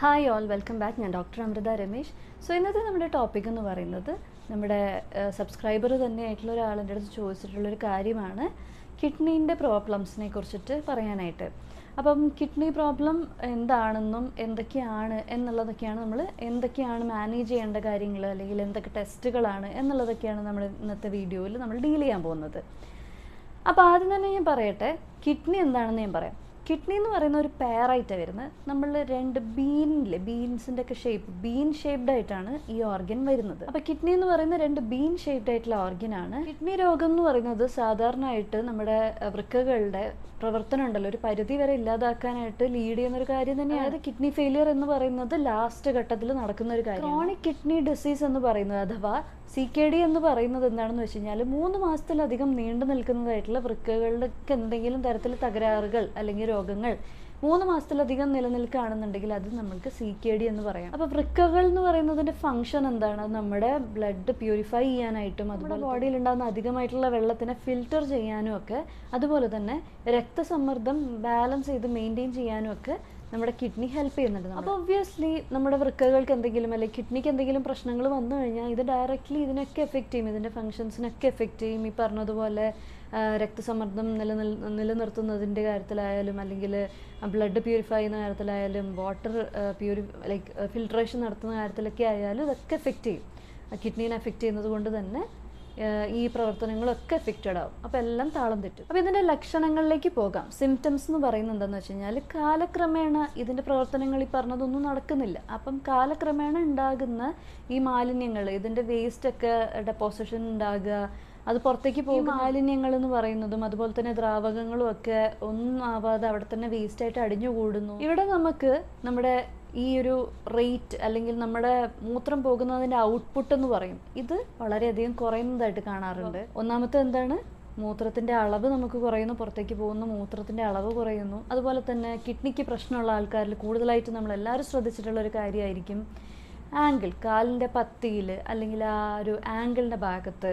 Hi all welcome back ഞാൻ doctor Amrita Ramesh. So ഇന്നത്തെ നമ്മുടെ ടോപ്പിക് എന്ന് പറയുന്നത് നമ്മുടെ സബ്സ്ക്രൈബർ തന്നെ തന്നെയായിട്ടുള്ള ഒരാളിന്റെ അടുത്ത് ചോദിച്ചിട്ടുള്ളൊരു കാര്യമാണ്. കിഡ്നീന്റെ പ്രോബ്ലംസിനെ കുറിച്ചിട്ട് പറയാനായിട്ട്. അപ്പം കിഡ്നി പ്രോബ്ലം എന്താണെന്നും എന്തൊക്കെയാണ് എന്നുള്ളതൊക്കെയാണ് നമ്മൾ എന്തൊക്കെയാണ് മാനേജ് ചെയ്യേണ്ട കാര്യങ്ങൾ അല്ലെങ്കിൽ എന്തൊക്കെ ടെസ്റ്റുകളാണ് എന്നുള്ളതൊക്കെയാണ് നമ്മൾ ഇന്നത്തെ വീഡിയോയിൽ നമ്മൾ ഡീൽ ചെയ്യാൻ പോകുന്നത്. അപ്പോൾ ആദ്യം തന്നെ ഞാൻ പറയട്ടെ കിഡ്നി എന്താണെന്ന് ഞാൻ പറയാം. കിഡ്നി എന്ന് പറയുന്ന ഒരു പെയറായിട്ടാണ് വരുന്നത്. നമ്മൾ രണ്ട് ബീനില്ലേ ബീൻസിന്റെ ഒക്കെ ഷേപ്പ് ബീൻ ഷേപ്ഡ് ആയിട്ടാണ് ഈ ഓർഗൻ വരുന്നത്. അപ്പോൾ കിഡ്നി എന്ന് പറയുന്ന രണ്ട് ബീൻ ഷേപ്ഡ് ആയിട്ടുള്ള ഓർഗനാണ് കിഡ്നി രോഗം എന്ന് പറയുന്നത് സാധാരണയായിട്ട് നമ്മുടെ വൃക്കകളുടെ പ്രവർത്തനം ഉണ്ടല്ലോ. ഒരു പരിധി വരെ ഇല്ലാതാക്കാനായിട്ട് ലീഡ് ചെയ്യുന്ന ഒരു കാര്യം തന്നെയാണ്. അതായത് കിഡ്നി ഫെയിലിയർ എന്ന് പറയുന്നത് ലാസ്റ്റ് ഘട്ടത്തിൽ നടക്കുന്ന ഒരു കാര്യം ക്രോണിക് കിഡ്നി ഡിസീസ് എന്ന് പറയുന്നത് അഥവാ സി കെ ഡി എന്ന് പറയുന്നത് എന്താണെന്ന് വെച്ച് കഴിഞ്ഞാൽ മൂന്ന് മാസത്തിലധികം നീണ്ടു നിൽക്കുന്നതായിട്ടുള്ള വൃക്കകളിലൊക്കെ എന്തെങ്കിലും തരത്തിൽ തകരാറുകൾ അല്ലെങ്കിൽ രോഗങ്ങൾ മൂന്ന് മാസത്തിലധികം നിലനിൽക്കുകയാണെന്നുണ്ടെങ്കിൽ അത് നമുക്ക് സി കെ ഡി എന്ന് പറയാം. അപ്പോൾ വൃക്കകൾ എന്ന് പറയുന്നതിന്റെ ഫംഗ്ഷൻ എന്താണ്? നമ്മുടെ ബ്ലഡ് പ്യൂരിഫൈ ചെയ്യാനായിട്ടും അതുപോലെ ബോഡിയിൽ ഉണ്ടാകുന്ന അധികമായിട്ടുള്ള വെള്ളത്തിനെ ഫിൽറ്റർ ചെയ്യാനും ഒക്കെ അതുപോലെ തന്നെ രക്തസമ്മർദ്ദം ബാലൻസ് ചെയ്ത് മെയിന്റെയിൻ ചെയ്യാനും ഒക്കെ നമ്മുടെ കിഡ്നി ഹെൽപ്പ് ചെയ്യുന്നുണ്ട് അപ്പോൾ ഒബ്വിയസ്ലി നമ്മുടെ വൃക്കകൾക്ക് എന്തെങ്കിലും അല്ലെങ്കിൽ കിഡ്നിക്ക് എന്തെങ്കിലും പ്രശ്നങ്ങൾ വന്നു കഴിഞ്ഞാൽ ഇത് ഡയറക്റ്റ്ലി ഇതിനൊക്കെ എഫക്റ്റ് ചെയ്യും. ഇതിന്റെ ഫങ്ഷൻസിനൊക്കെ എഫക്റ്റ് ചെയ്യും. ഈ പറഞ്ഞതുപോലെ രക്തസമ്മർദ്ദം നിലനിൽ നിലനിർത്തുന്നതിന്റെ കാര്യത്തിലായാലും അല്ലെങ്കിൽ ബ്ലഡ് പ്യൂരിഫൈ ചെയ്യുന്ന കാര്യത്തിലായാലും വാട്ടർ പ്യൂരി ലൈക്ക് ഫിൽട്രേഷൻ നടത്തുന്ന കാര്യത്തിലൊക്കെ ആയാലും ഇതൊക്കെ എഫക്റ്റ് ചെയ്യും. കിഡ്നീനെ എഫക്റ്റ് ചെയ്യുന്നത് കൊണ്ട് തന്നെ ഈ പ്രവർത്തനങ്ങളൊക്കെ എഫക്റ്റഡ് ആവും. അപ്പോൾ എല്ലാം താളം തെറ്റും. അപ്പോൾ ഇതിന്റെ ലക്ഷണങ്ങളിലേക്ക് പോകാം. സിംറ്റംസ് എന്ന് പറയുന്നത് എന്താണെന്ന് വെച്ച് കഴിഞ്ഞാൽ കാലക്രമേണ ഇതിന്റെ പ്രവർത്തനങ്ങൾ ഈ പറഞ്ഞതൊന്നും നടക്കുന്നില്ല. അപ്പം കാലക്രമേണ ഉണ്ടാകുന്ന ഈ മാലിന്യങ്ങൾ ഇതിന്റെ വേസ്റ്റ് ഒക്കെ ഡെപ്പോസിഷൻ ഉണ്ടാകുക അത് പുറത്തേക്ക് പോകുന്ന മാലിന്യങ്ങൾ എന്ന് പറയുന്നതും അതുപോലെ തന്നെ ദ്രാവകങ്ങളും ഒക്കെ ഒന്നും ആവാതെ അവിടെ തന്നെ വേസ്റ്റ് ആയിട്ട് അടിഞ്ഞുകൂടുന്നു. ഇവിടെ നമുക്ക് നമ്മുടെ ഈ ഒരു റേറ്റ് അല്ലെങ്കിൽ നമ്മുടെ മൂത്രം പോകുന്നതിന്റെ ഔട്ട്പുട്ട് എന്ന് പറയും. ഇത് വളരെയധികം കുറയുന്നതായിട്ട് കാണാറുണ്ട്. ഒന്നാമത്തെ എന്താണ്? മൂത്രത്തിന്റെ അളവ് നമുക്ക് കുറയുന്നു പുറത്തേക്ക് പോകുന്നു മൂത്രത്തിന്റെ അളവ് കുറയുന്നു. അതുപോലെ തന്നെ കിഡ്നിക്ക് പ്രശ്നമുള്ള ആൾക്കാരിൽ കൂടുതലായിട്ട് നമ്മൾ എല്ലാവരും ശ്രദ്ധിച്ചിട്ടുള്ള ഒരു കാര്യമായിരിക്കും. ആംഗിൾ കാലിന്റെ പത്തിയിൽ അല്ലെങ്കിൽ ആ ഒരു ആംഗിളിന്റെ ഭാഗത്ത്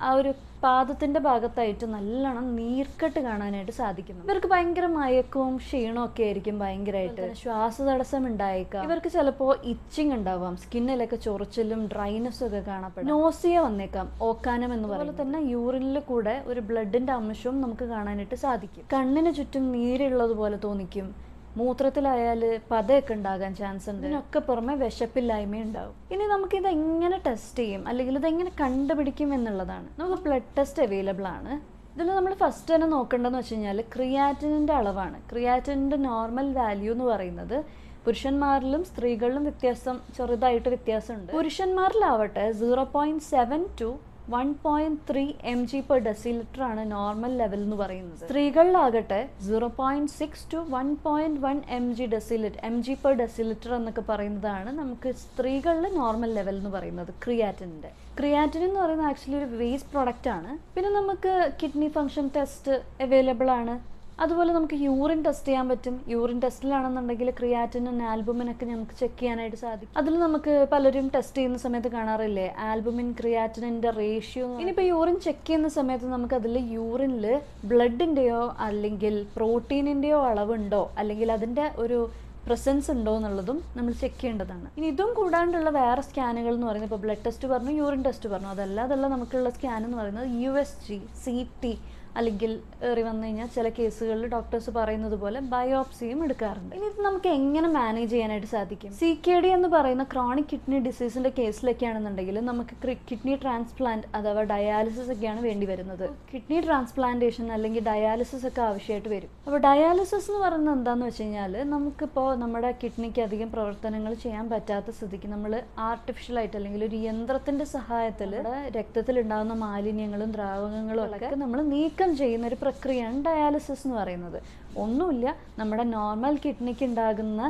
ആ ഒരു പാദത്തിന്റെ ഭാഗത്തായിട്ട് നല്ലോണം നീർക്കെട്ട് കാണാനായിട്ട് സാധിക്കുന്നു. ഇവർക്ക് ഭയങ്കര മയക്കവും ക്ഷീണവും ഒക്കെ ആയിരിക്കും ഭയങ്കരമായിട്ട് ശ്വാസതടസ്സം ഉണ്ടായേക്കാം. ഇവർക്ക് ചിലപ്പോൾ ഇച്ചിങ് ഉണ്ടാവാം. സ്കിന്നിലൊക്കെ ചൊറിച്ചിലും ഡ്രൈനസ്സും ഒക്കെ കാണപ്പെടും. നോസിയ വന്നേക്കാം. ഓക്കാനം എന്ന് പറയുന്നത്. തന്നെ യൂറിനിൽ കൂടെ ഒരു ബ്ലഡിന്റെ അംശവും നമുക്ക് കാണാനായിട്ട് സാധിക്കും. കണ്ണിന് ചുറ്റും നീരുള്ളത് തോന്നിക്കും. മൂത്രത്തിലായാൽ പതയൊക്കെ ഉണ്ടാകാൻ ചാൻസ് ഉണ്ട്. ഇതിനൊക്കെ പുറമെ വിശപ്പില്ലായ്മ ഉണ്ടാവും. ഇനി നമുക്ക് ഇത് എങ്ങനെ ടെസ്റ്റ് ചെയ്യും? അല്ലെങ്കിൽ ഇത് എങ്ങനെ കണ്ടുപിടിക്കും എന്നുള്ളതാണ്. നമുക്ക് ബ്ലഡ് ടെസ്റ്റ് അവൈലബിൾ ആണ്. ഇതിൽ നമ്മൾ ഫസ്റ്റ് തന്നെ നോക്കേണ്ടതെന്ന് വെച്ച് കഴിഞ്ഞാൽ ക്രിയാറ്റിനിന്റെ അളവാണ്. ക്രിയാറ്റിനിന്റെ നോർമൽ വാല്യൂ എന്ന് പറയുന്നത് പുരുഷന്മാരിലും സ്ത്രീകളിലും വ്യത്യാസം ചെറുതായിട്ട് വ്യത്യാസമുണ്ട്. പുരുഷന്മാരിലാവട്ടെ zero point seven to one point three M G per decilitre ആണ് നോർമൽ ലെവൽ എന്ന് പറയുന്നത്. സ്ത്രീകളിലാകട്ടെ zero point six to one point one M G decilitre M G per decilitre എന്നൊക്കെ പറയുന്നതാണ് നമുക്ക് സ്ത്രീകളിൽ നോർമൽ ലെവൽ എന്ന് പറയുന്നത് ക്രിയാറ്റിന്റെ ക്രിയാറ്റിൻ എന്ന് പറയുന്നത് ആക്ച്വലി ഒരു വേസ്റ്റ് പ്രൊഡക്റ്റ് ആണ്. പിന്നെ നമുക്ക് കിഡ്നി ഫങ്ഷൻ ടെസ്റ്റ് അവൈലബിൾ ആണ്. അതുപോലെ നമുക്ക് യൂറിൻ ടെസ്റ്റ് ചെയ്യാൻ പറ്റും. യൂറിൻ ടെസ്റ്റിലാണെന്നുണ്ടെങ്കിൽ ക്രിയാറ്റിനും ആൽബുമിനൊക്കെ നമുക്ക് ചെക്ക് ചെയ്യാനായിട്ട് സാധിക്കും. അതിൽ നമുക്ക് പലരും ടെസ്റ്റ് ചെയ്യുന്ന സമയത്ത് കാണാറില്ലേ? ആൽബുമിൻ ക്രിയാറ്റിനിന്റെ റേഷ്യോ ഇനിയിപ്പോൾ യൂറിൻ ചെക്ക് ചെയ്യുന്ന സമയത്ത് നമുക്ക് അതിൽ യൂറിനിൽ ബ്ലഡിന്റെയോ അല്ലെങ്കിൽ പ്രോട്ടീനിന്റെയോ അളവുണ്ടോ? അല്ലെങ്കിൽ അതിന്റെ ഒരു പ്രസൻസ് ഉണ്ടോ എന്നുള്ളതും നമ്മൾ ചെക്ക് ചെയ്യേണ്ടതാണ്. ഇനി ഇതും കൂടാണ്ടുള്ള വേറെ സ്കാനുകൾ എന്ന് പറയുന്നത് ഇപ്പോൾ ബ്ലഡ് ടെസ്റ്റ് പറഞ്ഞു യൂറിൻ ടെസ്റ്റ് പറഞ്ഞു. അതല്ലാതെ നമുക്കുള്ള സ്കാൻ എന്ന് പറയുന്നത് U S G C T അല്ലെങ്കിൽ ഏറി വന്നു കഴിഞ്ഞാൽ ചില കേസുകളിൽ ഡോക്ടേഴ്സ് പറയുന്നത് പോലെ ബയോപ്സിയും എടുക്കാറുണ്ട്. ഇനി ഇത് നമുക്ക് എങ്ങനെ മാനേജ് ചെയ്യാനായിട്ട് സാധിക്കും? സി കെ ഡി എന്ന് പറയുന്ന ക്രോണിക് കിഡ്നി ഡിസീസിന്റെ കേസിലൊക്കെ ആണെന്നുണ്ടെങ്കിൽ നമുക്ക് കിഡ്നി ട്രാൻസ്പ്ലാന്റ് അഥവാ ഡയാലിസിസ് ഒക്കെയാണ് വേണ്ടി വരുന്നത്. കിഡ്നി ട്രാൻസ്പ്ലാന്റേഷൻ അല്ലെങ്കിൽ ഡയാലിസിസ് ഒക്കെ ആവശ്യമായിട്ട് വരും. അപ്പോൾ ഡയാലിസിസ് എന്ന് പറയുന്നത് എന്താണെന്ന് വെച്ച് കഴിഞ്ഞാൽ നമുക്കിപ്പോൾ നമ്മുടെ കിഡ്നിക്ക് അധികം പ്രവർത്തനങ്ങൾ ചെയ്യാൻ പറ്റാത്ത സ്ഥിതിക്ക് നമ്മൾ ആർട്ടിഫിഷ്യൽ ആയിട്ട് അല്ലെങ്കിൽ ഒരു യന്ത്രത്തിന്റെ സഹായത്തിൽ രക്തത്തിൽ ഉണ്ടാകുന്ന മാലിന്യങ്ങളും ദ്രാവകങ്ങളും ഒക്കെ നമ്മൾ നീക്കം ചെയ്യുന്ന ഒരു പ്രക്രിയയാണ് ഡയാലിസിസ് എന്ന് പറയുന്നത്. ഒന്നുമില്ല നമ്മുടെ നോർമൽ കിഡ്നിക്ക് ഉണ്ടാകുന്ന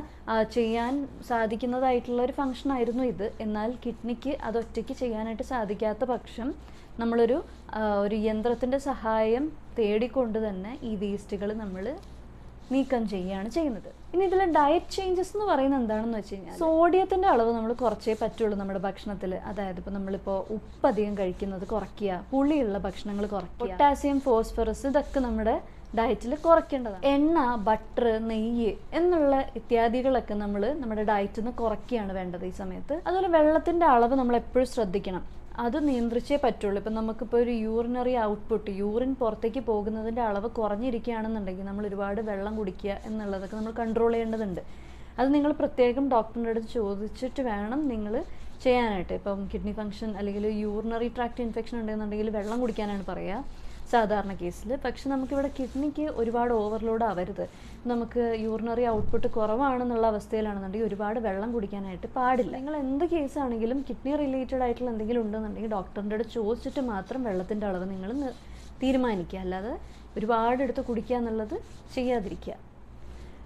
ചെയ്യാൻ സാധിക്കുന്നതായിട്ടുള്ള ഒരു ഫങ്ഷൻ ആയിരുന്നു ഇത്. എന്നാൽ കിഡ്നിക്ക് അത് ഒറ്റയ്ക്ക് ചെയ്യാനായിട്ട് സാധിക്കാത്ത പക്ഷം നമ്മളൊരു ഒരു യന്ത്രത്തിന്റെ സഹായം തേടിക്കൊണ്ട് തന്നെ ഈ വേസ്റ്റുകൾ നമ്മൾ നീക്കം ചെയ്യുകയാണ് ചെയ്യുന്നത്. ഇനി ഇതിൽ ഡയറ്റ് ചേഞ്ചസ് എന്ന് പറയുന്നത് എന്താണെന്ന് വെച്ച് കഴിഞ്ഞാൽ സോഡിയത്തിന്റെ അളവ് നമ്മൾ കുറച്ചേ പറ്റുള്ളൂ നമ്മുടെ ഭക്ഷണത്തിൽ അതായത് ഇപ്പോൾ നമ്മളിപ്പോൾ ഉപ്പ് അധികം കഴിക്കുന്നത് കുറയ്ക്കുക പുളിയുള്ള ഭക്ഷണങ്ങൾ കുറയ്ക്കുക പൊട്ടാസ്യം ഫോസ്ഫറസ് ഇതൊക്കെ നമ്മുടെ ഡയറ്റിൽ കുറയ്ക്കേണ്ടതാണ്. എണ്ണ ബട്ടർ നെയ്യ് എന്നുള്ള ഇത്യാദികളൊക്കെ നമ്മൾ നമ്മുടെ ഡയറ്റിൽ നിന്ന് കുറയ്ക്കുകയാണ് വേണ്ടത് ഈ സമയത്ത്. അതുപോലെ വെള്ളത്തിന്റെ അളവ് നമ്മൾ എപ്പോഴും ശ്രദ്ധിക്കണം. അത് നിയന്ത്രിച്ചേ പറ്റുള്ളൂ. ഇപ്പം നമുക്കിപ്പോൾ ഒരു യൂറിനറി ഔട്ട്പുട്ട് യൂറിൻ പുറത്തേക്ക് പോകുന്നതിന്റെ അളവ് കുറഞ്ഞിരിക്കുകയാണെന്നുണ്ടെങ്കിൽ നമ്മൾ ഒരുപാട് വെള്ളം കുടിക്കുക എന്നുള്ളതൊക്കെ നമ്മൾ കൺട്രോൾ ചെയ്യേണ്ടതുണ്ട്. അത് നിങ്ങൾ പ്രത്യേകം ഡോക്ടറിന്റെ അടുത്ത് ചോദിച്ചിട്ട് വേണം നിങ്ങൾ ചെയ്യാനായിട്ട്. ഇപ്പം കിഡ്നി ഫംഗ്ഷൻ അല്ലെങ്കിൽ യൂറിനറി ട്രാക്ട് ഇൻഫെക്ഷൻ ഉണ്ടെന്നുണ്ടെങ്കിൽ വെള്ളം കുടിക്കാനാണ് പറയുക. സാധാരണ കേസിൽ. പക്ഷെ നമുക്കിവിടെ കിഡ്നിക്ക് ഒരുപാട് ഓവർലോഡ് ആവരുത്. നമുക്ക് യൂറിനറി ഔട്ട്പുട്ട് കുറവാണെന്നുള്ള അവസ്ഥയിലാണെന്നുണ്ടെങ്കിൽ ഒരുപാട് വെള്ളം കുടിക്കാനായിട്ട് പാടില്ല. നിങ്ങൾ എന്ത് കേസാണെങ്കിലും കിഡ്നി റിലേറ്റഡ് ആയിട്ടുള്ള എന്തെങ്കിലും ഉണ്ടെന്നുണ്ടെങ്കിൽ ഡോക്ടറിന്റെ അടുത്ത് ചോദിച്ചിട്ട് മാത്രം വെള്ളത്തിന്റെ അളവ് നിങ്ങൾ തീരുമാനിക്കുക. അല്ലാതെ ഒരുപാട് എടുത്ത് കുടിക്കുക എന്നുള്ളത് ചെയ്യാതിരിക്കുക.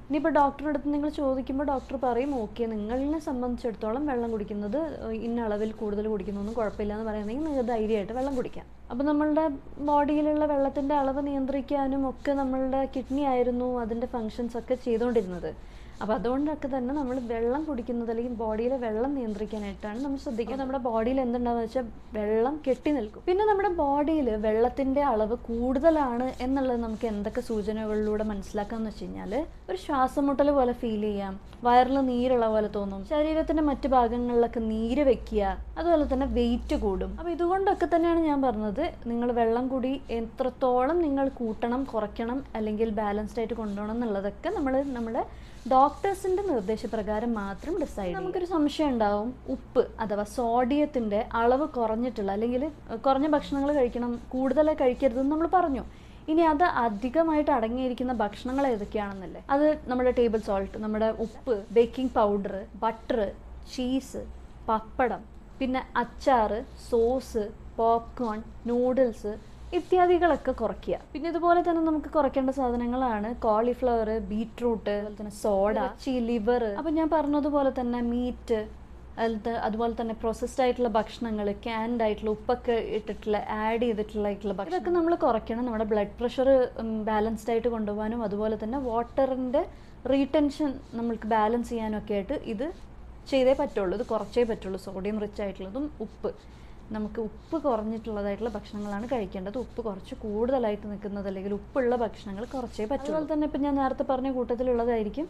ഇനിയിപ്പോൾ ഡോക്ടറുടെ അടുത്ത് നിങ്ങൾ ചോദിക്കുമ്പോൾ ഡോക്ടർ പറയും ഓക്കെ നിങ്ങളിനെ സംബന്ധിച്ചിടത്തോളം വെള്ളം കുടിക്കുന്നത് ഇന്ന അളവിൽ കൂടുതൽ കുടിക്കുന്നൊന്നും കുഴപ്പമില്ല എന്ന് പറയുന്നെങ്കിൽ നിങ്ങൾ ധൈര്യമായിട്ട് വെള്ളം കുടിക്കാം. അപ്പോൾ നമ്മളുടെ ബോഡിയിലുള്ള വെള്ളത്തിന്റെ അളവ് നിയന്ത്രിക്കാനും ഒക്കെ നമ്മളുടെ കിഡ്നി ആയിരുന്നു അതിന്റെ ഫങ്ഷൻസ് ഒക്കെ ചെയ്തുകൊണ്ടിരുന്നത് അപ്പോൾ അതുകൊണ്ടൊക്കെ തന്നെ നമ്മൾ വെള്ളം കുടിക്കുന്നത് അല്ലെങ്കിൽ ബോഡിയിലെ വെള്ളം നിയന്ത്രിക്കാനായിട്ടാണ് നമ്മൾ ശ്രദ്ധിക്കുന്നത്. നമ്മുടെ ബോഡിയിൽ എന്തുണ്ടാവുക വെച്ചാൽ വെള്ളം കെട്ടി നിൽക്കും. പിന്നെ നമ്മുടെ ബോഡിയിൽ വെള്ളത്തിന്റെ അളവ് കൂടുതലാണ് എന്നുള്ളത് നമുക്ക് എന്തൊക്കെ സൂചനകളിലൂടെ മനസ്സിലാക്കാമെന്ന് വെച്ച് കഴിഞ്ഞാൽ ഒരു ശ്വാസമുട്ടൽ പോലെ ഫീൽ ചെയ്യാം വയറിൽ നീരുള്ള പോലെ തോന്നും ശരീരത്തിന്റെ മറ്റു ഭാഗങ്ങളിലൊക്കെ നീര് വെക്കുക അതുപോലെ തന്നെ വെയിറ്റ് കൂടും. അപ്പോൾ ഇതുകൊണ്ടൊക്കെ തന്നെയാണ് ഞാൻ പറഞ്ഞത് നിങ്ങൾ വെള്ളം കൂടി എത്രത്തോളം നിങ്ങൾ കൂട്ടണം കുറയ്ക്കണം അല്ലെങ്കിൽ ബാലൻസ്ഡ് ആയിട്ട് കൊണ്ടുപോകണം എന്നുള്ളതൊക്കെ നമ്മൾ നമ്മുടെ ഡോക്ടേഴ്സിന്റെ നിർദ്ദേശപ്രകാരം മാത്രം ഡിസൈഡ് നമുക്കൊരു സംശയം ഉണ്ടാവും. ഉപ്പ് അഥവാ സോഡിയത്തിന്റെ അളവ് കുറഞ്ഞിട്ടുള്ള അല്ലെങ്കിൽ കുറഞ്ഞ ഭക്ഷണങ്ങൾ കഴിക്കണം കൂടുതലായി കഴിക്കരുതെന്ന് നമ്മൾ പറഞ്ഞു. ഇനി അത് അധികമായിട്ട് അടങ്ങിയിരിക്കുന്ന ഭക്ഷണങ്ങൾ ഏതൊക്കെയാണെന്നല്ലേ? അത് നമ്മുടെ ടേബിൾ സോൾട്ട് നമ്മുടെ ഉപ്പ് baking powder butter cheese pappadam പിന്നെ അച്ചാറ് സോസ് പോപ്കോൺ നൂഡിൽസ് ഇത്യാദികളൊക്കെ കുറയ്ക്കുക. പിന്നെ ഇതുപോലെ തന്നെ നമുക്ക് കുറയ്ക്കേണ്ട സാധനങ്ങളാണ് കോളിഫ്ലവർ ബീട്രൂട്ട് അതുപോലെ തന്നെ സോഡ ചി ലിവർ അപ്പം ഞാൻ പറഞ്ഞതുപോലെ തന്നെ മീറ്റ് അതിലത്തെ അതുപോലെ തന്നെ പ്രോസസ്ഡ് ആയിട്ടുള്ള ഭക്ഷണങ്ങൾ ക്യാൻഡ് ആയിട്ടുള്ള ഉപ്പൊക്കെ ഇട്ടിട്ടുള്ള ആഡ് ചെയ്തിട്ടുള്ള ഭക്ഷണം. ഇതൊക്കെ നമ്മൾ കുറയ്ക്കണം. നമ്മുടെ ബ്ലഡ് പ്രഷർ ബാലൻസ്ഡ് ആയിട്ട് കൊണ്ടുപോകാനും അതുപോലെ തന്നെ വാട്ടറിന്റെ റീടെൻഷൻ നമ്മൾക്ക് ബാലൻസ് ചെയ്യാനും ഒക്കെ ആയിട്ട് ഇത് ചെയ്തേ പറ്റുള്ളൂ. ഇത് കുറച്ചേ പറ്റുള്ളൂ. സോഡിയം റിച്ച് ആയിട്ടുള്ളതും ഉപ്പ്. നമുക്ക് ഉപ്പ് കുറഞ്ഞിട്ടുള്ളതായിട്ടുള്ള ഭക്ഷണങ്ങളാണ് കഴിക്കേണ്ടത്. ഉപ്പ് കുറച്ച് കൂടുതലായിട്ട് നിൽക്കുന്നത് അല്ലെങ്കിൽ ഉപ്പുള്ള ഭക്ഷണങ്ങൾ കുറച്ചേ പറ്റുള്ളൂ. അതുപോലെ തന്നെ ഇപ്പം ഞാൻ നേരത്തെ പറഞ്ഞ കൂട്ടത്തിലുള്ളതായിരിക്കും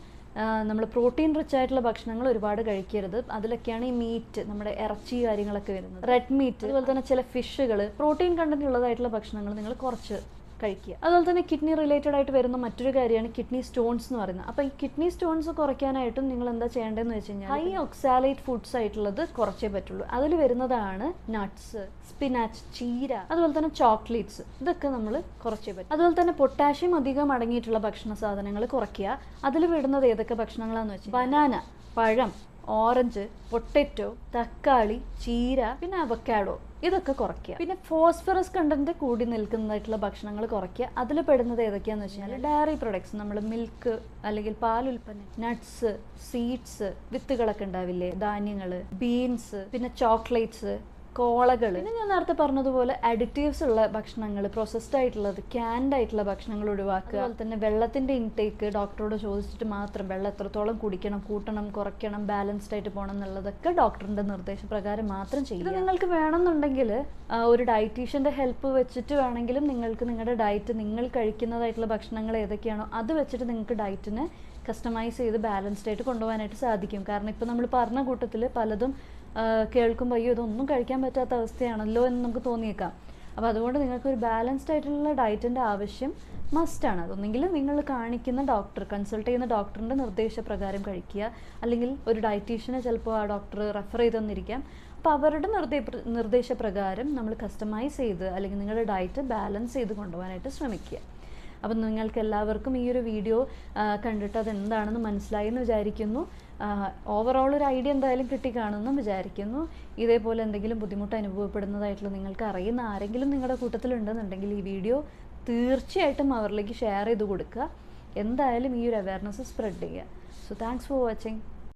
നമ്മൾ പ്രോട്ടീൻ റിച്ച് ആയിട്ടുള്ള ഭക്ഷണങ്ങൾ ഒരുപാട് കഴിക്കരുത്. അതിലൊക്കെയാണ് ഈ മീറ്റ് നമ്മുടെ ഇറച്ചി കാര്യങ്ങളൊക്കെ വരുന്നത്. റെഡ് മീറ്റ് അതുപോലെ തന്നെ ചില ഫിഷുകൾ പ്രോട്ടീൻ കണ്ടന്റ് ഉള്ളതായിട്ടുള്ള ഭക്ഷണങ്ങൾ നിങ്ങൾ കുറച്ച് കഴിക്കുക. അതുപോലെ തന്നെ കിഡ്നി റിലേറ്റഡ് ആയിട്ട് വരുന്ന മറ്റൊരു കാര്യമാണ് കിഡ്നി സ്റ്റോൺസ് എന്ന് പറയുന്നത്. അപ്പോൾ ഈ കിഡ്നി സ്റ്റോൺസ് കുറയ്ക്കാനായിട്ടും നിങ്ങൾ എന്താ ചെയ്യേണ്ടതെന്ന് വെച്ച് കഴിഞ്ഞാൽ ഹൈ ഒക്സാലൈറ്റ് ഫുഡ്സ് ആയിട്ടുള്ളത് കുറച്ചേ പറ്റുള്ളൂ. അതിൽ വരുന്നതാണ് നട്ട്സ് സ്പിനാച്ച് ചീര അതുപോലെ തന്നെ ചോക്ലേറ്റ്സ് ഇതൊക്കെ നമ്മൾ കുറച്ചേ പറ്റും. അതുപോലെ തന്നെ പൊട്ടാഷ്യം അധികം അടങ്ങിയിട്ടുള്ള ഭക്ഷണ സാധനങ്ങൾ കുറയ്ക്കുക. അതിൽ വിടുന്നത് ഏതൊക്കെ ഭക്ഷണങ്ങളാന്ന് വെച്ചാൽ ബനാന പഴം ഓറഞ്ച് പൊട്ടറ്റോ തക്കാളി ചീര പിന്നെ അവക്കാഡോ ഇതൊക്കെ കുറയ്ക്കുക. പിന്നെ ഫോസ്ഫറസ് കണ്ടന്റ് കൂടി നിൽക്കുന്നതായിട്ടുള്ള ഭക്ഷണങ്ങൾ കുറയ്ക്കുക. അതിൽ പെടുന്നത് ഏതൊക്കെയാന്ന് വെച്ച് കഴിഞ്ഞാൽ ഡയറി പ്രൊഡക്ട്സ് നമ്മൾ മിൽക്ക് അല്ലെങ്കിൽ പാൽ ഉൽപ്പന്നം നട്ട്സ് സീഡ്സ് വിത്തുകളൊക്കെ ഉണ്ടാവില്ലേ? ധാന്യങ്ങൾ ബീൻസ് പിന്നെ ചോക്ലേറ്റ്സ് കോളകൾ പിന്നെ ഞാൻ നേരത്തെ പറഞ്ഞതുപോലെ അഡിറ്റീവ്സ് ഉള്ള ഭക്ഷണങ്ങൾ പ്രോസസ്ഡ് ആയിട്ടുള്ളത് ക്യാൻഡ് ആയിട്ടുള്ള ഭക്ഷണങ്ങൾ ഒഴിവാക്കുക. അതുപോലെ തന്നെ വെള്ളത്തിന്റെ ഇൻടേക്ക് ഡോക്ടറോട് ചോദിച്ചിട്ട് മാത്രം വെള്ളം എത്രത്തോളം കുടിക്കണം കൂട്ടണം കുറയ്ക്കണം ബാലൻസ്ഡ് ആയിട്ട് പോകണം എന്നുള്ളതൊക്കെ ഡോക്ടറിന്റെ നിർദ്ദേശപ്രകാരം മാത്രം ചെയ്യുക. നിങ്ങൾക്ക് വേണമെന്നുണ്ടെങ്കിൽ ഒരു ഡയറ്റീഷ്യന്റെ ഹെൽപ്പ് വെച്ചിട്ട് വേണമെങ്കിലും നിങ്ങൾക്ക് നിങ്ങളുടെ ഡയറ്റ് നിങ്ങൾ കഴിക്കുന്നതായിട്ടുള്ള ഭക്ഷണങ്ങൾ ഏതൊക്കെയാണോ അത് വെച്ചിട്ട് നിങ്ങൾക്ക് ഡയറ്റിനെ കസ്റ്റമൈസ് ചെയ്ത് ബാലൻസ്ഡ് ആയിട്ട് കൊണ്ടുപോകാനായിട്ട് സാധിക്കും. കാരണം ഇപ്പോൾ നമ്മൾ പറഞ്ഞ കൂട്ടത്തിൽ പലതും കേൾക്കുമ്പോൾ അയ്യോ ഇതൊന്നും കഴിക്കാൻ പറ്റാത്ത അവസ്ഥയാണല്ലോ എന്ന് നമുക്ക് തോന്നിയേക്കാം. അപ്പോൾ അതുകൊണ്ട് നിങ്ങൾക്ക് ഒരു ബാലൻസ്ഡ് ആയിട്ടുള്ള ഡയറ്റിന്റെ ആവശ്യം മസ്റ്റാണ് അതൊന്നെങ്കിൽ നിങ്ങൾ കാണിക്കുന്ന ഡോക്ടർ കൺസൾട്ട് ചെയ്യുന്ന ഡോക്ടറിന്റെ നിർദ്ദേശപ്രകാരം കഴിക്കുക. അല്ലെങ്കിൽ ഒരു ഡയറ്റീഷ്യനെ ചിലപ്പോൾ ആ ഡോക്ടർ റെഫർ ചെയ്ത് തന്നിരിക്കാം. അപ്പോൾ അവരുടെ നിർദ്ദേ നിർദ്ദേശപ്രകാരം നമ്മൾ കസ്റ്റമൈസ് ചെയ്ത് അല്ലെങ്കിൽ നിങ്ങളുടെ ഡയറ്റ് ബാലൻസ് ചെയ്ത് കൊണ്ടുപോകാനായിട്ട് ശ്രമിക്കുക. അപ്പം നിങ്ങൾക്ക് എല്ലാവർക്കും ഈ ഒരു വീഡിയോ കണ്ടിട്ട് അത് എന്താണെന്ന് മനസ്സിലായി എന്ന് വിചാരിക്കുന്നു. ഓവറോൾ ഒരു ഐഡിയ എന്തായാലും കിട്ടിക്കാണുമെന്നും വിചാരിക്കുന്നു. ഇതേപോലെ എന്തെങ്കിലും ബുദ്ധിമുട്ട് അനുഭവപ്പെടുന്നതായിട്ടുള്ള നിങ്ങൾക്ക് അറിയുന്ന ആരെങ്കിലും നിങ്ങളുടെ കൂട്ടത്തിലുണ്ടെന്നുണ്ടെങ്കിൽ ഈ വീഡിയോ തീർച്ചയായിട്ടും അവരിലേക്ക് ഷെയർ ചെയ്ത് കൊടുക്കുക. എന്തായാലും ഈ ഒരു അവയർനെസ് സ്പ്രെഡ് ചെയ്യുക. So thanks for watching